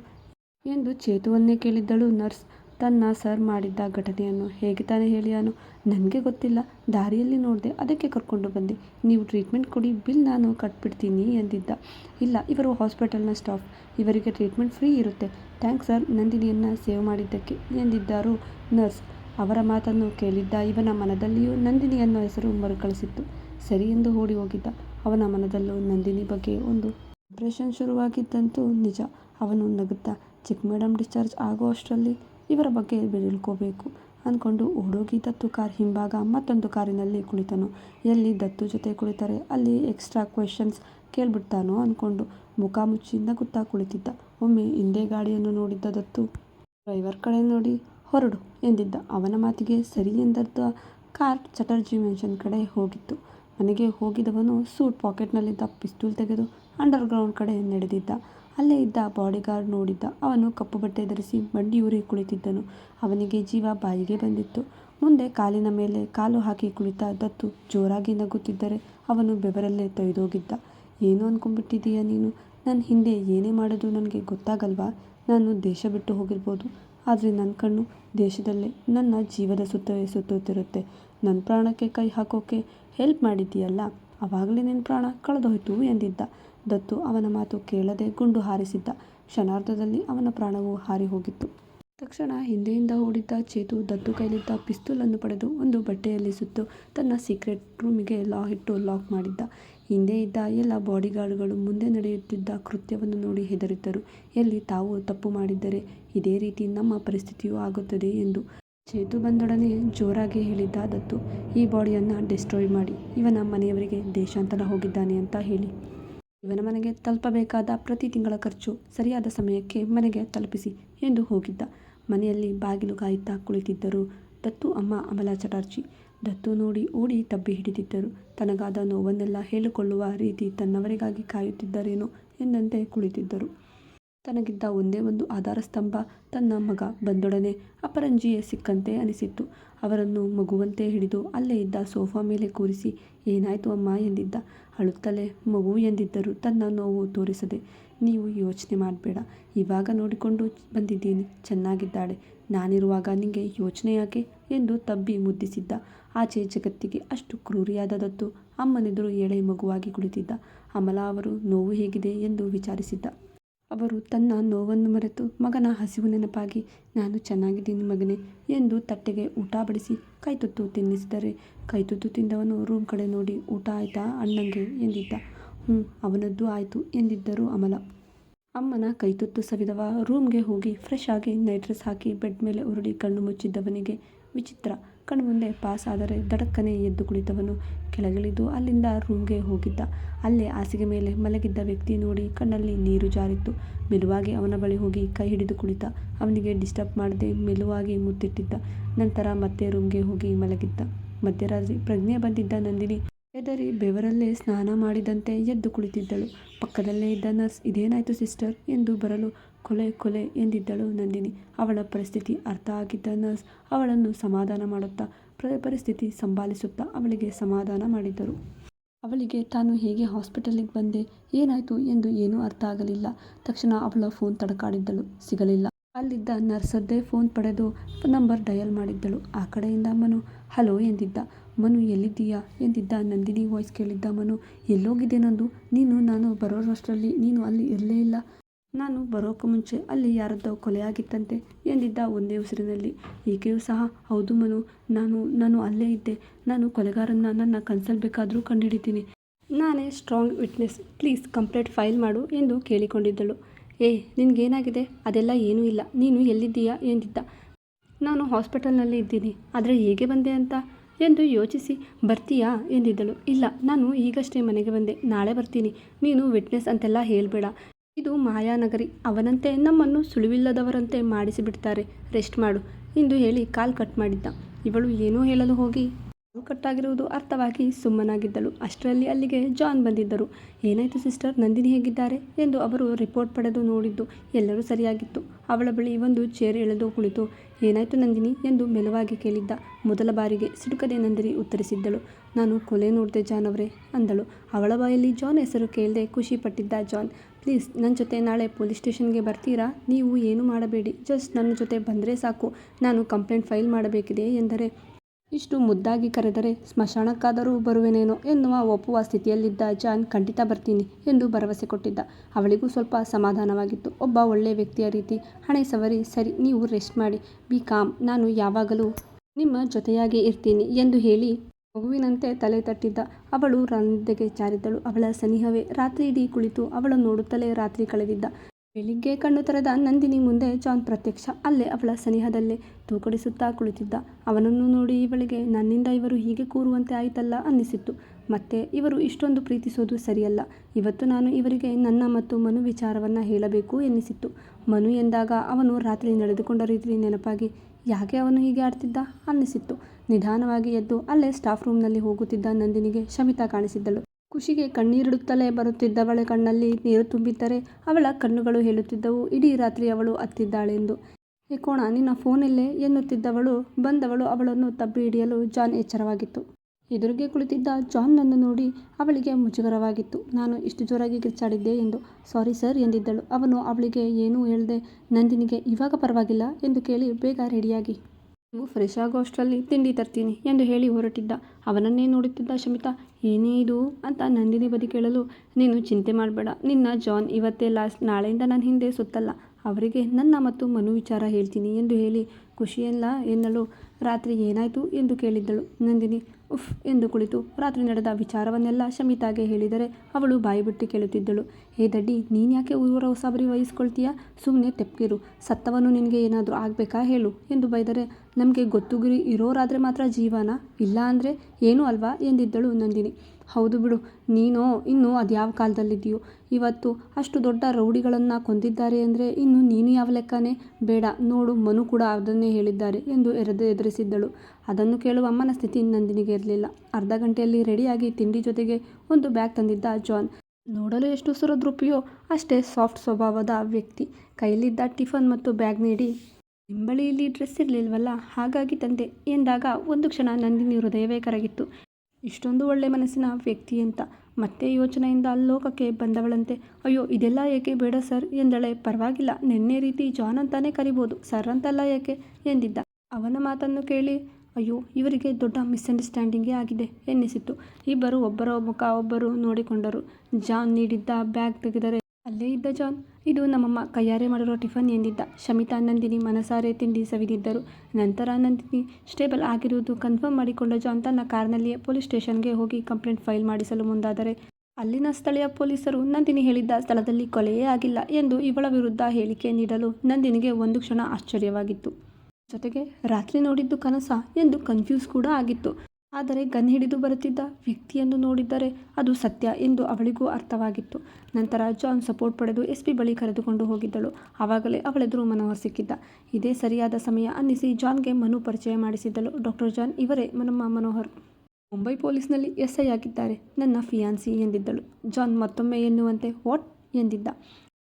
ಎಂದು ಚೇತುವನ್ನೇ ಕೇಳಿದ್ದಳು ನರ್ಸ್. ತನ್ನ ಸರ್ ಮಾಡಿದ್ದ ಘಟನೆಯನ್ನು ಹೇಗೆ ತಾನೇ ಹೇಳಿಯಾನು ನನಗೆ ಗೊತ್ತಿಲ್ಲ. ದಾರಿಯಲ್ಲಿ ನೋಡಿದೆ. ಅದಕ್ಕೆ ಕರ್ಕೊಂಡು ಬಂದೆ. ನೀವು ಟ್ರೀಟ್ಮೆಂಟ್ ಕೊಡಿ. ಬಿಲ್ ನಾನು ಕಟ್ಬಿಡ್ತೀನಿ ಎಂದಿದ್ದ. ಇಲ್ಲ, ಇವರು ಹಾಸ್ಪಿಟಲ್ನ ಸ್ಟಾಫ್. ಇವರಿಗೆ ಟ್ರೀಟ್ಮೆಂಟ್ ಫ್ರೀ ಇರುತ್ತೆ. Thanks sir. ನಂದಿನಿಯನ್ನು ಸೇವ್ ಮಾಡಿದ್ದಕ್ಕೆ ಎಂದಿದ್ದರು ನರ್ಸ್. ಅವರ ಮಾತನ್ನು ಕೇಳಿದ್ದ ಇವನ ಮನದಲ್ಲಿಯೂ ನಂದಿನಿ ಅನ್ನೋ ಹೆಸರು ಮರುಕಳಿಸಿತ್ತು. ಸರಿ ಎಂದು ಓಡಿ ಹೋಗಿದ್ದ. ಅವನ ಮನದಲ್ಲೂ ನಂದಿನಿ ಬಗ್ಗೆ ಒಂದು ಆಪ್ರೇಷನ್ ಶುರುವಾಗಿದ್ದಂತೂ ನಿಜ. ಅವನು ನಗುತ್ತಾ, ಚಿಕ್ಕ ಮೇಡಮ್ ಡಿಸ್ಚಾರ್ಜ್ ಆಗೋ ಅಷ್ಟರಲ್ಲಿ ಇವರ ಬಗ್ಗೆ ತಿಳ್ಕೋಬೇಕು? ಅಂದ್ಕೊಂಡು ಓಡೋಗಿ ದತ್ತು ಕಾರ್ ಹಿಂಭಾಗ ಮತ್ತೊಂದು ಕಾರಿನಲ್ಲಿ ಕುಳಿತನು. ಎಲ್ಲಿ ದತ್ತು ಜೊತೆ ಕುಳಿತರೆ ಅಲ್ಲಿ ಎಕ್ಸ್ಟ್ರಾ ಕ್ವೆಶನ್ಸ್ ಕೇಳ್ಬಿಡ್ತಾನೋ ಅಂದ್ಕೊಂಡು ಮುಖ ಮುಚ್ಚಿ ನಗುತ್ತಾ ಕುಳಿತಿದ್ದ. ಒಮ್ಮೆ ಹಿಂದೆ ಗಾಡಿಯನ್ನು ನೋಡಿದ್ದ ದತ್ತು, ಡ್ರೈವರ್ ಕಡೆ ನೋಡಿ, ಹೊರಡು, ಎಂದಿದ್ದ. ಅವನ ಮಾತಿಗೆ ಸರಿ ಎಂದದ್ದ ಕಾರ್ ಚಟರ್ಜಿ ಮೆನ್ಷನ್ ಕಡೆ ಹೋಗಿತ್ತು. ಮನೆಗೆ ಹೋಗಿದವನು ಸೂಟ್ ಪಾಕೆಟ್ನಲ್ಲಿದ್ದ ಪಿಸ್ತೂಲ್ ತೆಗೆದು ಅಂಡರ್ಗ್ರೌಂಡ್ ಕಡೆ ನಡೆದಿದ್ದ. ಅಲ್ಲೇ ಇದ್ದ ಬಾಡಿಗಾರ್ಡ್ ನೋಡಿದ್ದ. ಅವನು ಕಪ್ಪು ಬಟ್ಟೆ ಧರಿಸಿ ಬಂಡಿಯೂರಿ ಕುಳಿತಿದ್ದನು. ಅವನಿಗೆ ಜೀವ ಬಾಯಿಗೆ ಬಂದಿತ್ತು. ಮುಂದೆ ಕಾಲಿನ ಮೇಲೆ ಕಾಲು ಹಾಕಿ ಕುಳಿತ ದತ್ತು ಜೋರಾಗಿ ನಗುತ್ತಿದ್ದರೆ ಅವನು ಬೆವರಲ್ಲೇ ತೊಯ್ದೋಗಿದ್ದ. ಏನು ಅಂದ್ಕೊಂಡ್ಬಿಟ್ಟಿದೀಯ ನೀನು? ನನ್ನ ಹಿಂದೆ ಏನೇ ಮಾಡೋದು ನನಗೆ ಗೊತ್ತಾಗಲ್ವಾ? ನಾನು ದೇಶ ಬಿಟ್ಟು ಹೋಗಿರ್ಬೋದು. ಆದರೆ ನನ್ನ ಕಣ್ಣು ದೇಶದಲ್ಲೇ, ನನ್ನ ಜೀವದ ಸುತ್ತವೇ ಸುತ್ತುತ್ತಿರುತ್ತೆ. ನನ್ನ ಪ್ರಾಣಕ್ಕೆ ಕೈ ಹಾಕೋಕೆ ಹೆಲ್ಪ್ ಮಾಡಿದ್ದೀಯಲ್ಲ? ಆವಾಗಲೇ ನಿನ್ನ ಪ್ರಾಣ ಕಳೆದೋಯ್ತು ಎಂದಿದ್ದ. ದತ್ತು ಅವನ ಮಾತು ಕೇಳದೆ ಗುಂಡು ಹಾರಿಸಿದ್ದ. ಕ್ಷಣಾರ್ಧದಲ್ಲಿ ಅವನ ಪ್ರಾಣವು ಹಾರಿ ಹೋಗಿತ್ತು. ತಕ್ಷಣ ಹಿಂದೆಯಿಂದ ಓಡಿದ್ದ ಚೇತು ದತ್ತು ಕೈಲಿದ್ದ ಪಿಸ್ತೂಲನ್ನು ಪಡೆದು ಒಂದು ಬಟ್ಟೆಯಲ್ಲಿ ಸುತ್ತು ತನ್ನ ಸೀಕ್ರೆಟ್ ರೂಮಿಗೆ ಲಾ ಇಟ್ಟು ಲಾಕ್ ಮಾಡಿದ್ದ. ಹಿಂದೆ ಇದ್ದ ಎಲ್ಲ ಬಾಡಿಗಾರ್ಡ್ಗಳು ಮುಂದೆ ನಡೆಯುತ್ತಿದ್ದ ಕೃತ್ಯವನ್ನು ನೋಡಿ ಹೆದರಿದ್ದರು. ಎಲ್ಲಿ ತಾವು ತಪ್ಪು ಮಾಡಿದ್ದರೆ ಇದೇ ರೀತಿ ನಮ್ಮ ಪರಿಸ್ಥಿತಿಯೂ ಆಗುತ್ತದೆ ಎಂದು ಚೇತು ಬಂದೊಡನೆ ಜೋರಾಗಿ ಹೇಳಿದ್ದ ದತ್ತು, ಈ ಬಾಡಿಯನ್ನು ಡಿಸ್ಟ್ರಾಯ್ ಮಾಡಿ, ಇವನ ಮನೆಯವರಿಗೆ ದೇಶಾಂತರ ಹೋಗಿದ್ದಾನೆ ಅಂತ ಹೇಳಿ. ಇವನ ಮನೆಗೆ ತಲುಪಬೇಕಾದ ಪ್ರತಿ ತಿಂಗಳ ಖರ್ಚು ಸರಿಯಾದ ಸಮಯಕ್ಕೆ ಮನೆಗೆ ತಲುಪಿಸಿ ಎಂದು ಹೋಗಿದ್ದ. ಮನೆಯಲ್ಲಿ ಬಾಗಿಲು ಕಾಯುತ್ತಾ ಕುಳಿತಿದ್ದರು. ದತ್ತು, ಅಮ್ಮ, ಅಮಲಾ ಚಟರ್ಜಿ. ದತ್ತು ನೋಡಿ ಓಡಿ ತಬ್ಬಿ ಹಿಡಿದಿದ್ದರು. ತನಗಾದ ನೋವನ್ನೆಲ್ಲ ಹೇಳಿಕೊಳ್ಳುವ ರೀತಿ ತನ್ನವರಿಗಾಗಿ ಕಾಯುತ್ತಿದ್ದರೇನೋ ಎಂದಂತೆ ಕುಳಿತಿದ್ದರು. ತನಗಿದ್ದ ಒಂದೇ ಒಂದು ಆಧಾರ ಸ್ತಂಭ ತನ್ನ ಮಗ ಬಂದೊಡನೆ ಅಪರಂಜಿಯೇ ಸಿಕ್ಕಂತೆ ಅನಿಸಿತ್ತು. ಅವರನ್ನು ಮಗುವಂತೆ ಹಿಡಿದು ಅಲ್ಲೇ ಇದ್ದ ಸೋಫಾ ಮೇಲೆ ಕೂರಿಸಿ, ಏನಾಯ್ತು ಅಮ್ಮ? ಎಂದಿದ್ದ. ಅಳುತ್ತಲೇ, ಮಗು ಎಂದಿದ್ದರು ತನ್ನ ನೋವು ತೋರಿಸದೆ, ನೀವು ಯೋಚನೆ ಮಾಡಬೇಡ. ಇವಾಗ ನೋಡಿಕೊಂಡು ಬಂದಿದ್ದೀನಿ. ಚೆನ್ನಾಗಿದ್ದಾಳೆ. ನಾನಿರುವಾಗ ನಿಮಗೆ ಯೋಚನೆ ಯಾಕೆ? ಎಂದು ತಬ್ಬಿ ಮುದ್ದಿಸಿದ್ದ. ಆಚೆ ಜಗತ್ತಿಗೆ ಅಷ್ಟು ಕ್ರೂರಿಯಾದ ದತ್ತು ಅಮ್ಮನೆದುರು ಎಳೆ ಮಗುವಾಗಿ ಕುಳಿತಿದ್ದ. ಅಮಲಾ ಅವರು, ನೋವು ಹೇಗಿದೆ? ಎಂದು ವಿಚಾರಿಸಿದ್ದ. ಅವರು ತನ್ನ ನೋವನ್ನು ಮರೆತು ಮಗನ ಹಸಿವು ನೆನಪಾಗಿ, ನಾನು ಚೆನ್ನಾಗಿದ್ದೀನಿ ಮಗನೇ ಎಂದು ತಟ್ಟೆಗೆ ಊಟ ಬಡಿಸಿ ಕೈತುತ್ತು ತಿನ್ನಿಸಿದರೆ. ಕೈತುತ್ತು ತಿಂದವನು ರೂಮ್ ಕಡೆ ನೋಡಿ, ಊಟ ಆಯ್ತಾ ಅಣ್ಣಂಗೆ? ಎಂದಿದ್ದ. ಹ್ಞೂ ಅವನದ್ದು ಆಯಿತು ಎಂದಿದ್ದರು ಅಮಲ. ಅಮ್ಮನ ಕೈತುತ್ತು ಸವಿದವ ರೂಮ್ಗೆ ಹೋಗಿ, ಫ್ರೆಶ್ ಆಗಿ ನೈಟ್ ಡ್ರೆಸ್ ಹಾಕಿ, ಬೆಡ್ ಮೇಲೆ ಉರುಳಿ ಕಣ್ಣು ಮುಚ್ಚಿದ್ದವನಿಗೆ ವಿಚಿತ್ರ ಕಣ್ಮುಂದೆ ಪಾಸ್ ಆದರೆ ದಡಕ್ಕನೆ ಎದ್ದು ಕುಳಿತವನು. ಕೆಳಗಿಳಿದು ಅಲ್ಲಿಂದ ರೂಮ್ಗೆ ಹೋಗಿದ್ದ. ಅಲ್ಲೇ ಹಾಸಿಗೆ ಮೇಲೆ ಮಲಗಿದ್ದ ವ್ಯಕ್ತಿ ನೋಡಿ ಕಣ್ಣಲ್ಲಿ ನೀರು ಜಾರಿತ್ತು. ಮೆಲುವಾಗಿ ಅವನ ಬಳಿ ಹೋಗಿ ಕೈ ಹಿಡಿದು ಕುಳಿತ. ಅವನಿಗೆ ಡಿಸ್ಟರ್ಬ್ ಮಾಡದೆ ಮೆಲುವಾಗಿ ಮುತ್ತಿಟ್ಟಿದ್ದ. ನಂತರ ಮತ್ತೆ ರೂಮ್ಗೆ ಹೋಗಿ ಮಲಗಿದ್ದ. ಮಧ್ಯರಾತ್ರಿ ಪ್ರಜ್ಞೆ ಬಂದಿದ್ದ ನಂದಿನಿ ಹೆದರಿ ಬೆವರಲ್ಲೇ ಸ್ನಾನ ಮಾಡಿದಂತೆ ಎದ್ದು ಕುಳಿತಿದ್ದಳು. ಪಕ್ಕದಲ್ಲೇ ಇದ್ದ ನರ್ಸ್, ಇದೇನಾಯಿತು ಸಿಸ್ಟರ್ ಎಂದು ಬರಲು ಕೊಲೆ ಕೊಲೆ ಎಂದಿದ್ದಳು ನಂದಿನಿ. ಅವಳ ಪರಿಸ್ಥಿತಿ ಅರ್ಥ ಆಗಿದ್ದ ನರ್ಸ್ ಅವಳನ್ನು ಸಮಾಧಾನ ಮಾಡುತ್ತಾ ಪರಿಸ್ಥಿತಿ ಸಂಭಾಲಿಸುತ್ತಾ ಅವಳಿಗೆ ಸಮಾಧಾನ ಮಾಡಿದ್ದರು. ಅವಳಿಗೆ, ತಾನು ಹೇಗೆ ಹಾಸ್ಪಿಟಲಿಗೆ ಬಂದೆ? ಏನಾಯಿತು ಎಂದು ಏನೂ ಅರ್ಥ ಆಗಲಿಲ್ಲ. ತಕ್ಷಣ ಅವಳ ಫೋನ್ ತಡಕಾಡಿದ್ದಳು. ಸಿಗಲಿಲ್ಲ. ಅಲ್ಲಿದ್ದ ನರ್ಸದ್ದೇ ಫೋನ್ ಪಡೆದು ನಂಬರ್ ಡಯಲ್ ಮಾಡಿದ್ದಳು. ಆ ಕಡೆಯಿಂದ ಮನು, ಹಲೋ ಎಂದಿದ್ದ. ಮನು, ಎಲ್ಲಿದ್ದೀಯಾ? ಎಂದಿದ್ದ ನಂದಿನಿ ವಾಯ್ಸ್ ಕೇಳಿದ್ದ ಮನು, ಎಲ್ಲೋಗಿದ್ದೆ ನಂದು. ನೀನು, ನಾನು ಬರೋರಷ್ಟರಲ್ಲಿ ನೀನು ಅಲ್ಲಿ ಇರಲೇ ಇಲ್ಲ. ನಾನು ಬರೋಕ್ಕೂ ಮುಂಚೆ ಅಲ್ಲಿ ಯಾರದ್ದೋ ಕೊಲೆಯಾಗಿತ್ತಂತೆ ಎಂದಿದ್ದ ಒಂದೇ ಉಸಿರಿನಲ್ಲಿ. ಈಕೆಯೂ ಸಹ, ಹೌದು ಮನು, ನಾನು ನಾನು ಅಲ್ಲೇ ಇದ್ದೆ. ನಾನು ಕೊಲೆಗಾರನ್ನ ನನ್ನ ಕನ್ಸಲ್ ಬೇಕಾದರೂ ಕಂಡುಹಿಡಿತೀನಿ ನಾನೇ strong witness. Please complaint file ಮಾಡು ಎಂದು ಕೇಳಿಕೊಂಡಿದ್ದಳು. ಏ, ನಿನಗೇನಾಗಿದೆ? ಅದೆಲ್ಲ ಏನೂ ಇಲ್ಲ. ನೀನು ಎಲ್ಲಿದ್ದೀಯಾ? ಎಂದಿದ್ದ. ನಾನು ಹಾಸ್ಪಿಟಲ್ನಲ್ಲಿ ಇದ್ದೀನಿ. ಆದರೆ ಹೇಗೆ ಬಂದೆ ಅಂತ? ಎಂದು ಯೋಚಿಸಿ, ಬರ್ತೀಯಾ? ಎಂದಿದ್ದಳು. ಇಲ್ಲ, ನಾನು ಈಗಷ್ಟೇ ಮನೆಗೆ ಬಂದೆ. ನಾಳೆ ಬರ್ತೀನಿ. ನೀನು ವಿಟ್ನೆಸ್ ಅಂತೆಲ್ಲ ಹೇಳಬೇಡ. ಇದು ಮಾಯಾನಗರಿ ಅವನಂತೆ ನಮ್ಮನ್ನು ಸುಳಿವಿಲ್ಲದವರಂತೆ ಮಾಡಿಸಿಬಿಡ್ತಾರೆ. ರೆಸ್ಟ್ ಮಾಡು. ಎಂದು ಹೇಳಿ ಕಾಲ್ ಕಟ್ ಮಾಡಿದ್ದ. ಇವಳು ಏನೋ ಹೇಳಲು ಹೋಗಿ. ಕಾಲ್ ಕಟ್ಟಾಗಿರುವುದು ಅರ್ಥವಾಗಿ ಸುಮ್ಮನಾಗಿದ್ದಳು. ಅಷ್ಟರಲ್ಲಿ ಅಲ್ಲಿಗೆ ಜಾನ್ ಬಂದಿದ್ದರು. ಏನಾಯಿತು ಸಿಸ್ಟರ್? ನಂದಿನಿ ಹೇಗಿದ್ದಾರೆ? ಎಂದು ಅವರು ರಿಪೋರ್ಟ್ ಪಡೆದು ನೋಡಿದ್ದು ಎಲ್ಲರೂ ಸರಿಯಾಗಿತ್ತು. ಅವಳ ಬಳಿ ಒಂದು ಚೇರ್ ಎಳೆದು ಕುಳಿತು, ಏನಾಯಿತು ನಂದಿನಿ? ಎಂದು ಮೆಲುವಾಗಿ ಕೇಳಿದ್ದ. ಮೊದಲ ಬಾರಿಗೆ ಸಿಡುಕದೆ ನಂದಿನಿ ಉತ್ತರಿಸಿದ್ದಳು. ನಾನು ಕೊಲೆ ನೋಡಿದೆ ಜಾನ್ ಅವರೇ, ಅಂದಳು. ಅವಳ ಬಾಯಲ್ಲಿ ಜಾನ್ ಹೆಸರು ಕೇಳದೆ ಖುಷಿ ಪಟ್ಟಿದ್ದ ಜಾನ್. ಪ್ಲೀಸ್ ನನ್ನ ಜೊತೆ ನಾಳೆ ಪೊಲೀಸ್ ಸ್ಟೇಷನ್ಗೆ ಬರ್ತೀರಾ? ನೀವು ಏನು ಮಾಡಬೇಡಿ. ಜಸ್ಟ್ ನನ್ನ ಜೊತೆ ಬಂದರೆ ಸಾಕು. ನಾನು ಕಂಪ್ಲೇಂಟ್ ಫೈಲ್ ಮಾಡಬೇಕಿದೆ ಎಂದರೆ, ಇಷ್ಟು ಮುದ್ದಾಗಿ ಕರೆದರೆ ಸ್ಮಶಾನಕ್ಕಾದರೂ ಬರುವೆನೇನೋ ಎನ್ನುವ ಒಪ್ಪುವ ಸ್ಥಿತಿಯಲ್ಲಿದ್ದ ಜಾನ್ ಖಂಡಿತ ಬರ್ತೀನಿ ಎಂದು ಭರವಸೆ ಕೊಟ್ಟಿದ್ದ. ಅವಳಿಗೂ ಸ್ವಲ್ಪ ಸಮಾಧಾನವಾಗಿತ್ತು. ಒಬ್ಬ ಒಳ್ಳೆಯ ವ್ಯಕ್ತಿಯ ರೀತಿ ಹಣೆ ಸವರಿ, ಸರಿ, ನೀವು ರೆಸ್ಟ್ ಮಾಡಿ. ಬಿ ಕಾಮ್ ನಾನು ಯಾವಾಗಲೂ ನಿಮ್ಮ ಜೊತೆಯಾಗಿ ಇರ್ತೀನಿ ಎಂದು ಹೇಳಿ ಮಗುವಿನಂತೆ ತಲೆ ತಟ್ಟಿದ್ದ ಅವಳು ರಂದೆಗೆ ಚಾರಿದ್ದಳು ಅವಳ ಸನಿಹವೇ ರಾತ್ರಿ ಇಡೀ ಕುಳಿತು ಅವಳು ನೋಡುತ್ತಲೇ ರಾತ್ರಿ ಕಳೆದಿದ್ದ. ಬೆಳಿಗ್ಗೆ ಕಣ್ಣು ತರದ ನಂದಿನಿ ಮುಂದೆ ಜಾನ್ ಪ್ರತ್ಯಕ್ಷ. ಅಲ್ಲೇ ಅವಳ ಸನಿಹದಲ್ಲೇ ತೂಕಡಿಸುತ್ತಾ ಕುಳಿತಿದ್ದ. ಅವನನ್ನು ನೋಡಿ ಇವಳಿಗೆ, ನನ್ನಿಂದ ಇವರು ಹೀಗೆ ಕೂರುವಂತೆ ಆಯಿತಲ್ಲ ಅನ್ನಿಸಿತ್ತು. ಮತ್ತೆ ಇವರು ಇಷ್ಟೊಂದು ಪ್ರೀತಿಸೋದು ಸರಿಯಲ್ಲ. ಇವತ್ತು ನಾನು ಇವರಿಗೆ ನನ್ನ ಮತ್ತು ಮನು ವಿಚಾರವನ್ನು ಹೇಳಬೇಕು ಎನ್ನಿಸಿತ್ತು. ಮನು ಎಂದಾಗ ಅವನು ರಾತ್ರಿ ನಡೆದುಕೊಂಡ ರೀತಿ ನೆನಪಾಗಿ ಯಾಕೆ ಅವನು ಹೀಗೆ ಆಡ್ತಿದ್ದ? ಅನ್ನಿಸಿತ್ತು. ನಿಧಾನವಾಗಿ ಎದ್ದು ಅಲ್ಲೇ ಸ್ಟಾಫ್ ರೂಮ್ನಲ್ಲಿ ಹೋಗುತ್ತಿದ್ದ ನಂದಿನಿಗೆ ಶಮಿತಾ ಕಾಣಿಸಿದ್ದಳು. ಖುಷಿಗೆ ಕಣ್ಣೀರಿಡುತ್ತಲೇ ಬರುತ್ತಿದ್ದವಳ ಕಣ್ಣಲ್ಲಿ ನೀರು ತುಂಬಿದ್ದರೆ ಅವಳ ಕಣ್ಣುಗಳು ಹೇಳುತ್ತಿದ್ದವು, ಇಡೀ ರಾತ್ರಿ ಅವಳು ಅತ್ತಿದ್ದಾಳೆಂದು. ಏಕೋಣ ನಿನ್ನ ಫೋನಲ್ಲೇ ಎನ್ನುತ್ತಿದ್ದವಳು, ಬಂದವಳು ಅವಳನ್ನು ತಬ್ಬಿ ಹಿಡಿಯಲು ಜಾನ್ ಎಚ್ಚರವಾಗಿತ್ತು. ಎದುರಿಗೆ ಕುಳಿತಿದ್ದ ಜಾನ್ನನ್ನು ನೋಡಿ ಅವಳಿಗೆ ಮುಜುಗರವಾಗಿತ್ತು. ನಾನು ಇಷ್ಟು ಜೋರಾಗಿ ಕಿರ್ಚಾಡಿದ್ದೆ ಎಂದು. ಸಾರಿ ಸರ್, ಎಂದಿದ್ದಳು. ಅವನು ಅವಳಿಗೆ ಏನೂ ಹೇಳದೆ ನಂದಿನಿಗೆ ಇವಾಗ ಪರವಾಗಿಲ್ಲ ಎಂದು ಕೇಳಿ ಬೇಗ ರೆಡಿಯಾಗಿ. ನೀವು ಫ್ರೆಶ್ ಆಗೋ ಅಷ್ಟರಲ್ಲಿ ತಿಂಡಿ ತರ್ತೀನಿ, ಎಂದು ಹೇಳಿ ಹೊರಟಿದ್ದ. ಅವನನ್ನೇ ನೋಡುತ್ತಿದ್ದ ಶಮಿತಾ, ಏನೇ ಇದು? ಅಂತ ನಂದಿನಿ ಬದಿ ಕೇಳಲು, ನೀನು ಚಿಂತೆ ಮಾಡಬೇಡ. ನಿನ್ನ ಜಾನ್ ಇವತ್ತೇ ಲಾಸ್ಟ್, ನಾಳೆಯಿಂದ ನನ್ನ ಹಿಂದೆ ಸುತ್ತಲ್ಲ. ಅವರಿಗೆ ನನ್ನ ಮತ್ತು ಮನು ವಿಚಾರ ಹೇಳ್ತೀನಿ, ಎಂದು ಹೇಳಿ, ಖುಷಿಯಲ್ಲ? ಎನ್ನಲು ರಾತ್ರಿ ಏನಾಯಿತು ಎಂದು ಕೇಳಿದ್ದಳು ನಂದಿನಿ. ಉಫ್ ಎಂದು ಕುಳಿತು ರಾತ್ರಿ ನಡೆದ ವಿಚಾರವನ್ನೆಲ್ಲ ಶಮಿತಾಗೆ ಹೇಳಿದರೆ ಅವಳು ಬಾಯಿಬಿಟ್ಟು ಕೇಳುತ್ತಿದ್ದಳು. ಹೇ ದಡ್ಡಿ ನೀನ್ಯಾಕೆ ಊರ ಹೊಸಬರಿ ವಹಿಸ್ಕೊಳ್ತೀಯಾ? ಸುಮ್ಮನೆ ತೆಪ್ಪಿರು. ಸತ್ತವನು ನಿನಗೆ ಏನಾದರೂ ಆಗಬೇಕಾ ಹೇಳು ಎಂದು ಬೈದರೆ, ನಮಗೆ ಗೊತ್ತು ಗುರಿ ಇರೋರಾದರೆ ಮಾತ್ರ ಜೀವನ, ಇಲ್ಲ ಅಂದರೆ ಏನೂ ಅಲ್ವಾ? ಎಂದಿದ್ದಳು ನಂದಿನಿ. ಹೌದು ಬಿಡು, ನೀನೋ ಇನ್ನೂ ಅದ್ಯಾವ ಕಾಲದಲ್ಲಿದ್ದೀಯೋ ಇವತ್ತು ಅಷ್ಟು ದೊಡ್ಡ ರೌಡಿಗಳನ್ನು ಕೊಂದಿದ್ದಾರೆ ಅಂದರೆ ಇನ್ನು ನೀನು ಯಾವ ಲೆಕ್ಕನೇ? ಬೇಡ, ನೋಡು, ಮನು ಕೂಡ ಅದನ್ನೇ ಹೇಳಿದ್ದಾರೆ ಎಂದು ಎರೆದು ಎದುರಿಸಿದ್ದಳು. ಅದನ್ನು ಕೇಳುವ ಅಮ್ಮನ ಸ್ಥಿತಿ ನಂದಿನಿಗೆ ಇರಲಿಲ್ಲ. ಅರ್ಧ ಗಂಟೆಯಲ್ಲಿ ರೆಡಿಯಾಗಿ ತಿಂಡಿ ಜೊತೆಗೆ ಒಂದು ಬ್ಯಾಗ್ ತಂದಿದ್ದ ಜಾನ್. ನೋಡಲು ಎಷ್ಟು ಸುರದೃಪಿಯೋ ಅಷ್ಟೇ ಸಾಫ್ಟ್ ಸ್ವಭಾವದ ವ್ಯಕ್ತಿ. ಕೈಲಿದ್ದ ಟಿಫನ್ ಮತ್ತು ಬ್ಯಾಗ್ ನೀಡಿ, ನಿಂಬಳಿಯಲ್ಲಿ ಡ್ರೆಸ್ ಇರಲಿಲ್ವಲ್ಲ? ಹಾಗಾಗಿ ತಂದೆ ಎಂದಾಗ ಒಂದು ಕ್ಷಣ ನಂದಿನಿ ಹೃದಯವೇ ಕರಗಿತ್ತು. ಇಷ್ಟೊಂದು ಒಳ್ಳೆ ಮನಸ್ಸಿನ ವ್ಯಕ್ತಿ ಅಂತ. ಮತ್ತೆ ಯೋಚನೆಯಿಂದ ಅಲ್ಲೋಕಕ್ಕೆ ಬಂದವಳಂತೆ. ಅಯ್ಯೋ, ಇದೆಲ್ಲ ಏಕೆ ಬೇಡ ಸರ್? ಎಂದಳೆ. ಪರವಾಗಿಲ್ಲ. ನಿನ್ನೆ ರೀತಿ ಜಾನ್ ಅಂತಾನೆ ಕರಿಬೋದು. ಸರ್ ಅಂತಲ್ಲ ಏಕೆ? ಎಂದಿದ್ದ. ಅವನ ಮಾತನ್ನು ಕೇಳಿ, ಅಯ್ಯೋ, ಇವರಿಗೆ ದೊಡ್ಡ ಮಿಸ್ಅಂಡರ್ಸ್ಟ್ಯಾಂಡಿಂಗೇ ಆಗಿದೆ ಎನ್ನಿಸಿತು ಇಬ್ಬರು ಒಬ್ಬರ ಮುಖ ಒಬ್ಬರು ನೋಡಿಕೊಂಡರು. ಜಾನ್ ನೀಡಿದ್ದ ಬ್ಯಾಗ್ ತೆಗೆದರೆ ಅಲ್ಲೇ ಇದ್ದ ಜಾನ್. ಇದು ನಮ್ಮಮ್ಮ ಕೈಯಾರೆ ಮಾಡಿರೋ ಟಿಫನ್ ಎಂದಿದ್ದ. ಶಮಿತಾ, ನಂದಿನಿ ಮನಸಾರೆ ತಿಂಡಿ ಸವಿದಿದ್ದರು. ನಂತರ ನಂದಿನಿ ಸ್ಟೇಬಲ್ ಆಗಿರುವುದು ಕನ್ಫರ್ಮ್ ಮಾಡಿಕೊಂಡ ಜಾನ್ ತನ್ನ ಕಾರ್ನಲ್ಲಿಯೇ ಪೊಲೀಸ್ ಸ್ಟೇಷನ್ಗೆ ಹೋಗಿ ಕಂಪ್ಲೇಂಟ್ ಫೈಲ್ ಮಾಡಿಸಲು ಮುಂದಾದರೆ, ಅಲ್ಲಿನ ಸ್ಥಳೀಯ ಪೊಲೀಸರು ನಂದಿನಿ ಹೇಳಿದ್ದ ಸ್ಥಳದಲ್ಲಿ ಕೊಲೆಯೇ ಆಗಿಲ್ಲ ಎಂದು ಇವಳ ವಿರುದ್ಧ ಹೇಳಿಕೆ ನೀಡಲು ನಂದಿನಿಗೆ ಒಂದು ಕ್ಷಣ ಆಶ್ಚರ್ಯವಾಗಿತ್ತು. ಜೊತೆಗೆ, ರಾತ್ರಿ ನೋಡಿದ್ದು ಕನಸ? ಎಂದು ಕನ್ಫ್ಯೂಸ್ ಕೂಡ ಆಗಿತ್ತು. ಆದರೆ ಗನ್ ಹಿಡಿದು ಬರುತ್ತಿದ್ದ ವ್ಯಕ್ತಿಯನ್ನು ನೋಡಿದ್ದರೆ ಅದು ಸತ್ಯ ಎಂದು ಅವಳಿಗೂ ಅರ್ಥವಾಗಿತ್ತು. ನಂತರ ಜಾನ್ ಸಪೋರ್ಟ್ ಪಡೆದು ಎಸ್ ಪಿ ಬಳಿ ಕರೆದುಕೊಂಡು ಹೋಗಿದ್ದಳು. ಆವಾಗಲೇ ಅವಳೆದುರು ಮನೋಹರ್ ಸಿಕ್ಕಿದ್ದ. ಇದೇ ಸರಿಯಾದ ಸಮಯ ಅನ್ನಿಸಿ ಜಾನ್ಗೆ ಮನು ಪರಿಚಯ ಮಾಡಿಸಿದ್ದಳು. ಡಾಕ್ಟರ್ ಜಾನ್, ಇವರೇ ನಮ್ಮ ಮನೋಹರ್. ಮುಂಬೈ ಪೊಲೀಸ್ನಲ್ಲಿ ಎಸ್ ಐ ಆಗಿದ್ದಾರೆ. ನನ್ನ ಫಿಯಾನ್ಸಿ ಎಂದಿದ್ದಳು. ಜಾನ್ ಮತ್ತೊಮ್ಮೆ ಎನ್ನುವಂತೆ ವಾಟ್ ಎಂದಿದ್ದ.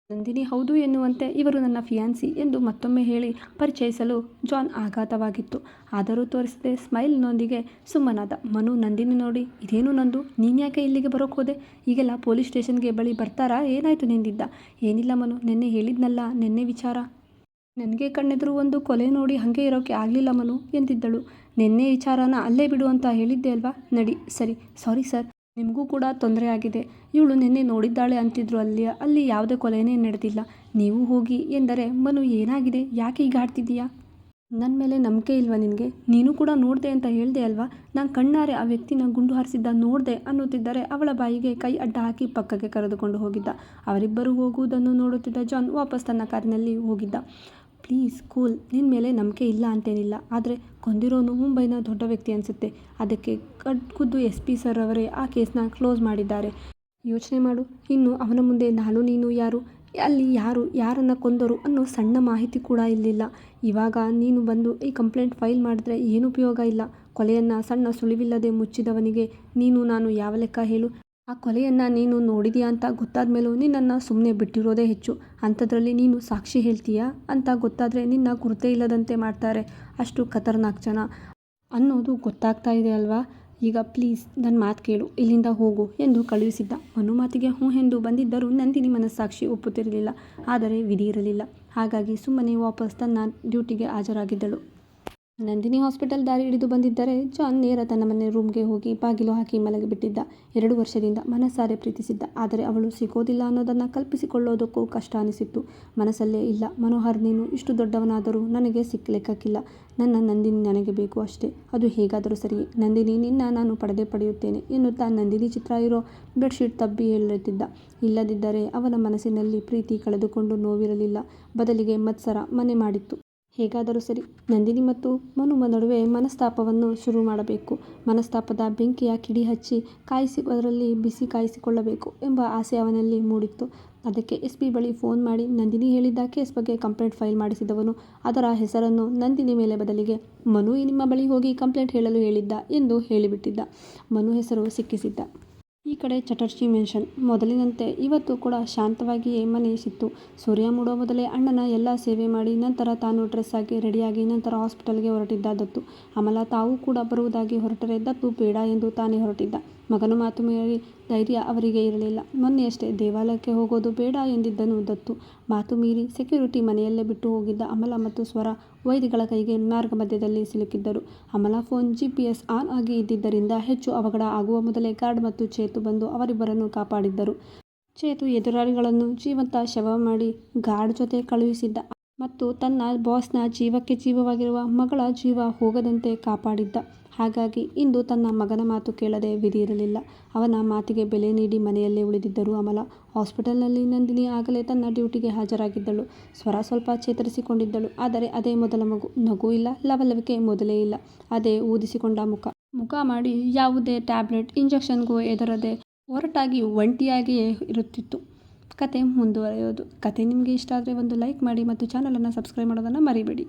ನಂದಿನಿ, ಹೌದು ಎನ್ನುವಂತೆ ಇವರು ನನ್ನ ಫಿಯಾನ್ಸಿ ಎಂದು ಮತ್ತೊಮ್ಮೆ ಹೇಳಿ ಪರಿಚಯಿಸಲು ಜಾನ್ ಆಘಾತವಾಗಿತ್ತು. ಆದರೂ ತೋರಿಸದೆ ಸ್ಮೈಲ್ನೊಂದಿಗೆ ಸುಮ್ಮನಾದ ಮನು, ನಂದಿನಿ ನೋಡಿ, ಇದೇನು ನಂದು? ನೀನ್ಯಾಕೆ ಇಲ್ಲಿಗೆ ಬರೋಕೆ ಹೋದೆ? ಈಗೆಲ್ಲ ಪೊಲೀಸ್ ಸ್ಟೇಷನ್ಗೆ ಬಳಿ ಬರ್ತಾರಾ? ಏನಾಯಿತು ನಿಂದಿದ್ದ? ಏನಿಲ್ಲ ಮನು, ನಿನ್ನೆ ಹೇಳಿದ್ನಲ್ಲ, ನಿನ್ನೆ ವಿಚಾರ. ನನಗೆ ಕಣ್ಣೆದುರು ಒಂದು ಕೊಲೆ ನೋಡಿ ಹಾಗೆ ಇರೋಕೆ ಆಗಲಿಲ್ಲ ಮನು, ಎಂದಿದ್ದಳು. ನಿನ್ನೆ ವಿಚಾರನ ಅಲ್ಲೇ ಬಿಡು ಅಂತ ಹೇಳಿದ್ದೆ ಅಲ್ವಾ? ನಡಿ, ಸರಿ. ಸಾರಿ ಸರ್ ನಿಮಗೂ ಕೂಡ ತೊಂದರೆ ಆಗಿದೆ. ಇವಳು ನಿನ್ನೆ ನೋಡಿದ್ದಾಳೆ ಅಂತಿದ್ರು ಅಲ್ಲಿ ಅಲ್ಲಿ ಯಾವುದೇ ಕೊಲೆಯೇ ನಡೆದಿಲ್ಲ. ನೀವು ಹೋಗಿ ಎಂದರೆ, ಮನು ಏನಾಗಿದೆ? ಯಾಕೆ ಈಗ ಆಡ್ತಿದ್ದೀಯಾ? ನನ್ನ ಮೇಲೆ ನಂಬಿಕೆ ಇಲ್ವಾ ನಿನಗೆ? ನೀನು ಕೂಡ ನೋಡಿದೆ ಅಂತ ಹೇಳಿದೆ ಅಲ್ವಾ? ನಾನು ಕಣ್ಣಾರೆ ಆ ವ್ಯಕ್ತಿನ ಗುಂಡು ಹಾರಿಸಿದ್ದ ನೋಡಿದೆ ಅನ್ನುತ್ತಿದ್ದರೆ ಅವಳ ಬಾಯಿಗೆ ಕೈ ಅಡ್ಡ ಹಾಕಿ ಪಕ್ಕಕ್ಕೆ ಕರೆದುಕೊಂಡು ಹೋಗಿದ್ದ. ಅವರಿಬ್ಬರು ಹೋಗುವುದನ್ನು ನೋಡುತ್ತಿದ್ದ ಜಾನ್ ವಾಪಸ್ ತನ್ನ ಕಾರಿನಲ್ಲಿ ಹೋಗಿದ್ದ. Please, cool. ನಿನ್ನ ಮೇಲೆ ನಂಬಿಕೆ ಇಲ್ಲ ಅಂತೇನಿಲ್ಲ. ಆದರೆ ಕೊಂದಿರೋನು ಮುಂಬೈನ ದೊಡ್ಡ ವ್ಯಕ್ತಿ ಅನಿಸುತ್ತೆ. ಅದಕ್ಕೆ ಕಡ್ ಖುದ್ದು ಎಸ್ ಪಿ ಸರ್ ಅವರೇ ಆ ಕೇಸನ್ನ ಕ್ಲೋಸ್ ಮಾಡಿದ್ದಾರೆ. ಯೋಚನೆ ಮಾಡು. ಇನ್ನು ಅವನ ಮುಂದೆ ನಾನು, ನೀನು ಯಾರು? ಅಲ್ಲಿ ಯಾರು, ಯಾರನ್ನು ಕೊಂದರು ಅನ್ನೋ ಸಣ್ಣ ಮಾಹಿತಿ ಕೂಡ ಇಲ್ಲಿಲ್ಲ. ಇವಾಗ ನೀನು ಬಂದು ಈ ಕಂಪ್ಲೇಂಟ್ ಫೈಲ್ ಮಾಡಿದ್ರೆ ಏನು ಉಪಯೋಗ ಇಲ್ಲ? ಕೊಲೆಯನ್ನು ಸಣ್ಣ ಸುಳಿವಿಲ್ಲದೆ ಮುಚ್ಚಿದವನಿಗೆ ನೀನು, ನಾನು ಯಾವ ಲೆಕ್ಕ ಹೇಳು? ಆ ಕೊಲೆಯನ್ನು ನೀನು ನೋಡಿದೀಯಾ ಅಂತ ಗೊತ್ತಾದ ಮೇಲೂ ನಿನ್ನನ್ನು ಸುಮ್ಮನೆ ಬಿಟ್ಟಿರೋದೇ ಹೆಚ್ಚು. ಅಂಥದ್ರಲ್ಲಿ ನೀನು ಸಾಕ್ಷಿ ಹೇಳ್ತೀಯಾ ಅಂತ ಗೊತ್ತಾದರೆ ನಿನ್ನ ಗುರುತೇ ಇಲ್ಲದಂತೆ ಮಾಡ್ತಾರೆ ಅಷ್ಟು ಖತರ್ನಾಕ್ ಜನ. ಅನ್ನೋದು ಗೊತ್ತಾಗ್ತಾ ಇದೆ ಅಲ್ವಾ? ಈಗ ಪ್ಲೀಸ್ ನನ್ನ ಮಾತು ಕೇಳು, ಇಲ್ಲಿಂದ ಹೋಗು ಎಂದು ಕಳುಹಿಸಿದ್ದ. ಮನು ಮಾತಿಗೆ ಹ್ಞೂ ಎಂದು ಬಂದಿದ್ದರೂ ನಂದಿನಿ ಮನಸ್ಸಾಕ್ಷಿ ಒಪ್ಪುತ್ತಿರಲಿಲ್ಲ, ಆದರೆ ವಿಧಿ ಇರಲಿಲ್ಲ. ಹಾಗಾಗಿ ಸುಮ್ಮನೆ ವಾಪಸ್ ತನ್ನ ಡ್ಯೂಟಿಗೆ ಹಾಜರಾಗಿದ್ದಳು. ನಂದಿನಿ ಹಾಸ್ಪಿಟಲ್ ದಾರಿ ಹಿಡಿದು ಬಂದಿದ್ದರೆ ಜಾನ್ ನೇರ ತನ್ನ ಮನೆ ರೂಮ್ಗೆ ಹೋಗಿ ಬಾಗಿಲು ಹಾಕಿ ಮಲಗಿಬಿಟ್ಟಿದ್ದ. ಎರಡು ವರ್ಷದಿಂದ ಮನಸ್ಸಾರೆ ಪ್ರೀತಿಸಿದ್ದ. ಆದರೆ ಅವಳು ಸಿಗೋದಿಲ್ಲ ಅನ್ನೋದನ್ನು ಕಲ್ಪಿಸಿಕೊಳ್ಳೋದಕ್ಕೂ ಕಷ್ಟ ಅನಿಸಿತ್ತು. ಮನಸ್ಸಲ್ಲೇ ಇಲ್ಲ, ಮನೋಹರ್, ನೀನು ಇಷ್ಟು ದೊಡ್ಡವನಾದರೂ ನನಗೆ ಸಿಕ್ಕಲೆಕ್ಕಕ್ಕಿಲ್ಲ ನನ್ನ ನಂದಿನಿ ನನಗೆ ಬೇಕು ಅಷ್ಟೇ. ಅದು ಹೇಗಾದರೂ ಸರಿ. ನಂದಿನಿ, ನಿನ್ನ ನಾನು ಪಡೆದೇ ಪಡೆಯುತ್ತೇನೆ ಎನ್ನುತ್ತಾ ನಂದಿನಿ ಚಿತ್ರ ಇರೋ ಬೆಡ್ಶೀಟ್ ತಬ್ಬಿ ಹೇಳುತ್ತಿದ್ದ ಇಲ್ಲದಿದ್ದರೆ ಅವನ ಮನಸ್ಸಿನಲ್ಲಿ ಪ್ರೀತಿ ಕಳೆದುಕೊಂಡು ನೋವಿರಲಿಲ್ಲ. ಬದಲಿಗೆ ಮತ್ಸರ ಮನೆ ಮಾಡಿತ್ತು. ಹೇಗಾದರೂ ಸರಿ ನಂದಿನಿ ಮತ್ತು ಮನು ನಡುವೆ ಮನಸ್ತಾಪವನ್ನು ಶುರು ಮಾಡಬೇಕು. ಮನಸ್ತಾಪದ ಬೆಂಕಿಯ ಕಿಡಿ ಹಚ್ಚಿ ಕಾಯಿಸಿ ಅದರಲ್ಲಿ ಬಿಸಿ ಕಾಯಿಸಿಕೊಳ್ಳಬೇಕು ಎಂಬ ಆಸೆ ಅವನಲ್ಲಿ ಮೂಡಿತ್ತು. ಅದಕ್ಕೆ ಎಸ್ ಪಿ ಬಳಿ ಫೋನ್ ಮಾಡಿ ನಂದಿನಿ ಹೇಳಿದ್ದ ಕೇಸ್ ಬಗ್ಗೆ ಕಂಪ್ಲೇಂಟ್ ಫೈಲ್ ಮಾಡಿಸಿದವನು. ಅದರ ಹೆಸರನ್ನು ನಂದಿನಿ ಮೇಲೆ ಬದಲಿಗೆ ಮನು ನಿಮ್ಮ ಬಳಿ ಹೋಗಿ ಕಂಪ್ಲೇಂಟ್ ಹೇಳಲು ಹೇಳಿದ್ದ ಎಂದು ಹೇಳಿಬಿಟ್ಟಿದ್ದ. ಮನು ಹೆಸರು ಸಿಕ್ಕಿಸಿದ್ದ. ಈ ಕಡೆ ಚಟರ್ಜಿ ಮೆನ್ಷನ್. ಮೊದಲಿನಂತೆ ಇವತ್ತು ಕೂಡ ಶಾಂತವಾಗಿಯೇ ಮನೆ ಸಿತ್ತು. ಸೂರ್ಯ ಮೂಡೋ ಮೊದಲೇ ಅಣ್ಣನ ಎಲ್ಲ ಸೇವೆ ಮಾಡಿ ನಂತರ ತಾನು ಡ್ರೆಸ್ ಆಗಿ ರೆಡಿಯಾಗಿ ನಂತರ ಹಾಸ್ಪಿಟಲ್ಗೆ ಹೊರಟಿದ್ದ ದತ್ತು ಅಮಲ ತಾವು ಕೂಡ ಬರುವುದಾಗಿ ಹೊರಟರೆ ದತ್ತು ಬೇಡ ಎಂದು ತಾನೇ ಹೊರಟಿದ್ದ. ಮಗನ ಮಾತು ಮೀರಿ ಧೈರ್ಯ ಅವರಿಗೆ ಇರಲಿಲ್ಲ. ಮೊನ್ನೆಯಷ್ಟೇ ದೇವಾಲಯಕ್ಕೆ ಹೋಗೋದು ಬೇಡ ಎಂದಿದ್ದನು ದತ್ತು. ಮಾತು ಮೀರಿ ಸೆಕ್ಯೂರಿಟಿ ಮನೆಯಲ್ಲೇ ಬಿಟ್ಟು ಹೋಗಿದ್ದ ಅಮಲ ಮತ್ತು ಸ್ವರ ವೈದ್ಯಗಳ ಕೈಗೆ ಮಾರ್ಗ ಮಧ್ಯದಲ್ಲಿ ಸಿಲುಕಿದ್ದರು. Amala phone G P S on ಆಗಿ ಇದ್ದಿದ್ದರಿಂದ ಹೆಚ್ಚು ಅವಘಡ ಆಗುವ ಮೊದಲೇ ಗಾರ್ಡ್ ಮತ್ತು ಚೇತು ಬಂದು ಅವರಿಬ್ಬರನ್ನು ಕಾಪಾಡಿದ್ದರು. ಚೇತು ಎದುರಾಳಿಗಳನ್ನು ಜೀವಂತ ಶವ ಮಾಡಿ ಗಾರ್ಡ್ ಜೊತೆ ಕಳುಹಿಸಿದ್ದ ಮತ್ತು ತನ್ನ ಬಾಸ್ನ ಜೀವಕ್ಕೆ ಜೀವವಾಗಿರುವ ಮಗಳ ಜೀವ ಹೋಗದಂತೆ ಕಾಪಾಡಿದ್ದ. ಹಾಗಾಗಿ ಇಂದು ತನ್ನ ಮಗನ ಮಾತು ಕೇಳದೆ ವಿಧಿ ಇರಲಿಲ್ಲ ಅವನ ಮಾತಿಗೆ ಬೆಲೆ ನೀಡಿ ಮನೆಯಲ್ಲೇ ಉಳಿದಿದ್ದರು ಅಮಲ ಹಾಸ್ಪಿಟಲ್ನಲ್ಲಿ ನಂದಿನಿ ಆಗಲೇ ತನ್ನ ಡ್ಯೂಟಿಗೆ ಹಾಜರಾಗಿದ್ದಳು. ಸ್ವರ ಸ್ವಲ್ಪ ಚೇತರಿಸಿಕೊಂಡಿದ್ದಳು. ಆದರೆ ಅದೇ ಮೊದಲ ಮಗು. ನಗು ಇಲ್ಲ, ಲವಲವಿಕೆ ಮೊದಲೇ ಇಲ್ಲ. ಅದೇ ಊದಿಸಿಕೊಂಡ ಮುಖ. ಮುಖ ಮಾಡಿ ಯಾವುದೇ ಟ್ಯಾಬ್ಲೆಟ್, ಇಂಜೆಕ್ಷನ್ಗೂ ಎದರದೆ ಒರಟಾಗಿ ಒಂಟಿಯಾಗಿಯೇ ಇರುತ್ತಿತ್ತು. ಕತೆ ಮುಂದುವರೆಯೋದು. ಕತೆ ನಿಮಗೆ ಇಷ್ಟ ಆದರೆ ಒಂದು ಲೈಕ್ ಮಾಡಿ ಮತ್ತು ಚಾನಲನ್ನು ಸಬ್ಸ್ಕ್ರೈಬ್ ಮಾಡೋದನ್ನು ಮರಿಬೇಡಿ.